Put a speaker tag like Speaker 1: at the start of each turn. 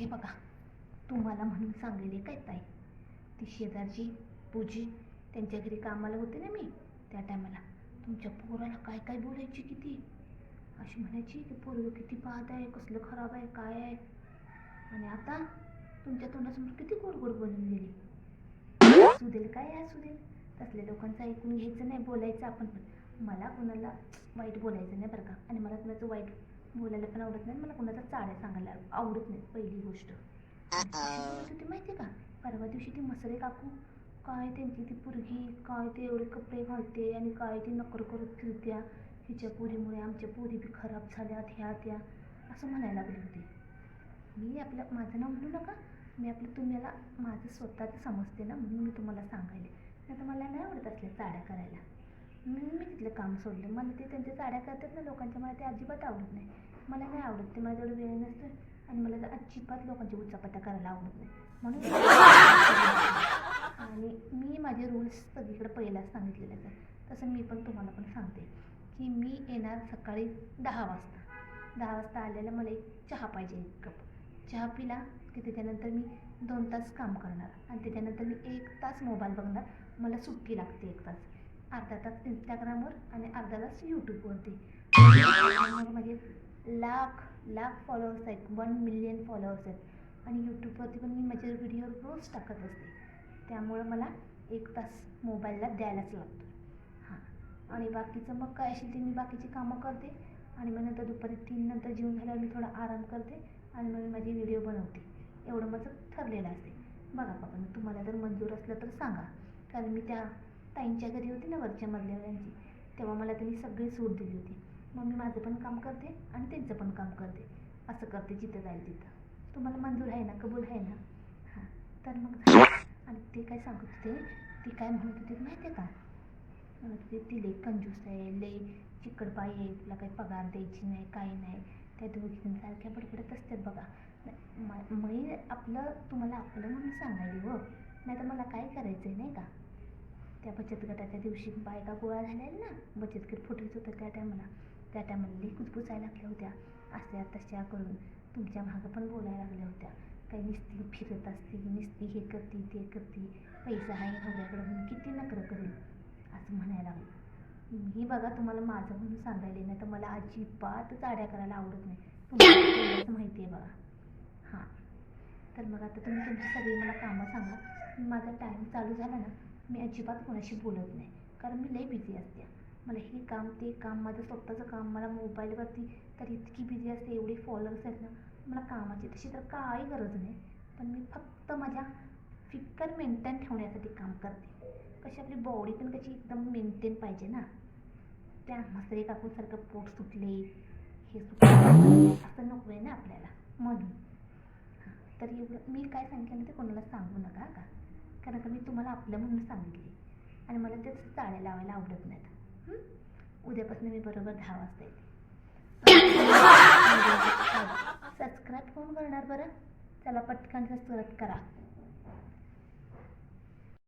Speaker 1: हे बघा तुम्हाला म्हणून सांगलेले काय ताई? ती शेजारची पूजी त्यांच्या घरी कामाला होते ना मी त्या टायमाला. तुमच्या पोराला काय काय बोलायची किती? अशी म्हणायची की पोरग किती पाहत आहे कसलं खराब आहे काय आहे? आणि आता तुमच्या तोंडासमोर किती गोड गोड बोलून गेली? असू देल काय असू देल तसल्या लोकांचं ऐकून घ्यायचं नाही बोलायचं आपण पण. मला कोणाला वाईट बोलायचं नाही बरं का. आणि मला कुणाचं वाईट बोलायला पण आवडत नाही मला कुणाचा चाड्या सांगायला आवडत नाही पहिली गोष्ट. होती माहिती आहे का? परवा दिवशी ती मसरे काकू काय त्यांची ती पोरगी काय ते एवढे कपडे घालते आणि काय ती नकर करत फिरत्या हिच्या पोरीमुळे आमच्या पोरी बी खराब झाल्यात ह्या त्या असं म्हणायला लागली होती. मी आपलं माझं नाव म्हणू नका मी आपलं तुम्हाला माझं स्वतःचं समजते ना म्हणून मी तुम्हाला सांगायले. नाही तर मला नाही आवडत असल्या चाड्या करायला. मी तिथलं काम सोडलं. मला ते त्यांच्या साड्या करतात ना लोकांच्या मला ते अजिबात आवडत नाही. मला नाही आवडत ते मला तेवढं वेळ नसतो आणि मला तर अजिबात लोकांची उच्चापत्या करायला आवडत नाही. म्हणून आणि मी माझे रूल्स सगळीकडे पहिलाच सांगितलेलेच आहे तसं मी पण तुम्हाला पण सांगते की मी येणार सकाळी दहा वाजता. दहा वाजता आलेला मला एक चहा पाहिजे एक कप. चहा पिला की त्याच्यानंतर मी दोन तास काम करणार आणि त्याच्यानंतर मी एक तास मोबाईल बघणार. मला सुट्टी लागते एक तास. अर्धा तास इंस्टाग्रामवर आणि अर्धा तास यूट्यूबवरती मग म्हणजे माझे लाख लाख फॉलोअर्स आहेत. वन मिलियन फॉलोअर्स आहेत. आणि यूट्यूबवरती पण मी माझे व्हिडिओ रोज टाकत असते. त्यामुळं मला एक तास मोबाईलला द्यायलाच लागतो. हां. आणि बाकीचं मग काय असेल ते मी बाकीची कामं करते. आणि मग नंतर दुपारी तीन नंतर जेवण झाल्यावर मी थोडा आराम करते. आणि मग मी माझे व्हिडिओ बनवते. एवढं माझं ठरलेलं असते. बघा बाबा तुम्हाला जर मंजूर असलं तर सांगा. कारण मी त्या ताईंच्या घरी होती ना वरच्या मधल्यावरांची तेव्हा मला त्यांनी सगळी सूट दिली होती. मग मी माझं पण काम करते आणि त्यांचं पण काम करते. असं करते जिथं जाईल तिथं. तुम्हाला मंजूर आहे ना? कबूल आहे ना? हां तर मग आणि ते काय सांगत होते ती काय म्हणत होती माहिती आहे का? म्हणत होते ती लई कंजूस आहे लई चिकडबाई आहे तुला काही पगार द्यायची नाही काही नाही. त्या दोघींसारख्या बडबडत असतात बघा. म- मी आपलं तुम्हाला आपलं म्हणून सांगायला हो. नाही तर मला काय करायचं आहे नाही का? त्या बचत गटाच्या दिवशी बायका गोळा झाल्या ना? बचत गट फुटत होतं त्या टायमाला. त्या टायमाला लई कुचकुचायला लागल्या होत्या. अशा तशा करून तुमच्या मागं पण बोलायला लागल्या होत्या. काही निस्ती फिरत असती निस्ती हे करती ते करती. पैसा आहे नवऱ्याकडं म्हणून किती नखरं करेल असं म्हणायला लागलं. मी बघा तुम्हाला माझं म्हणून सांगायला नाही तर मला अजिबात चाड्या करायला आवडत नाही. तुम्हाला माहिती आहे बघा. हां. तर मग आता तुम्ही तुमची सगळी मला कामं सांगा. माझा टाईम चालू झाला ना. मी अजिबात कोणाशी बोलत नाही. कारण मी लई बिझी असते. मला हे काम ते काम माझं स्वतःचं काम मला मोबाईलवरती तर इतकी बिझी असते एवढे फॉलोअर्स आहेत ना मला कामाची तशी तर काही गरज नाही. पण मी फक्त माझ्या फिकर मेंटेन ठेवण्यासाठी काम करते. कशी आपली बॉडी पण कशी एकदम मेंटेन पाहिजे ना. त्या मसरे काकूसारखं पोट सुटले हे सुटले असं नको आहे ना आपल्याला. म्हणून. हां तर एवढं मी काय सांगितलं ना ते कोणाला सांगू नका का? कारण का मी तुम्हाला आपलं म्हणून सांगितले. आणि मला तेच चाळ्या लावायला आवडत नाहीत? उद्यापासून मी बरोबर दहा वाजता येते. सबस्क्राईब कोण करणार बरं? चला पटकन सबस्क्राईब करा.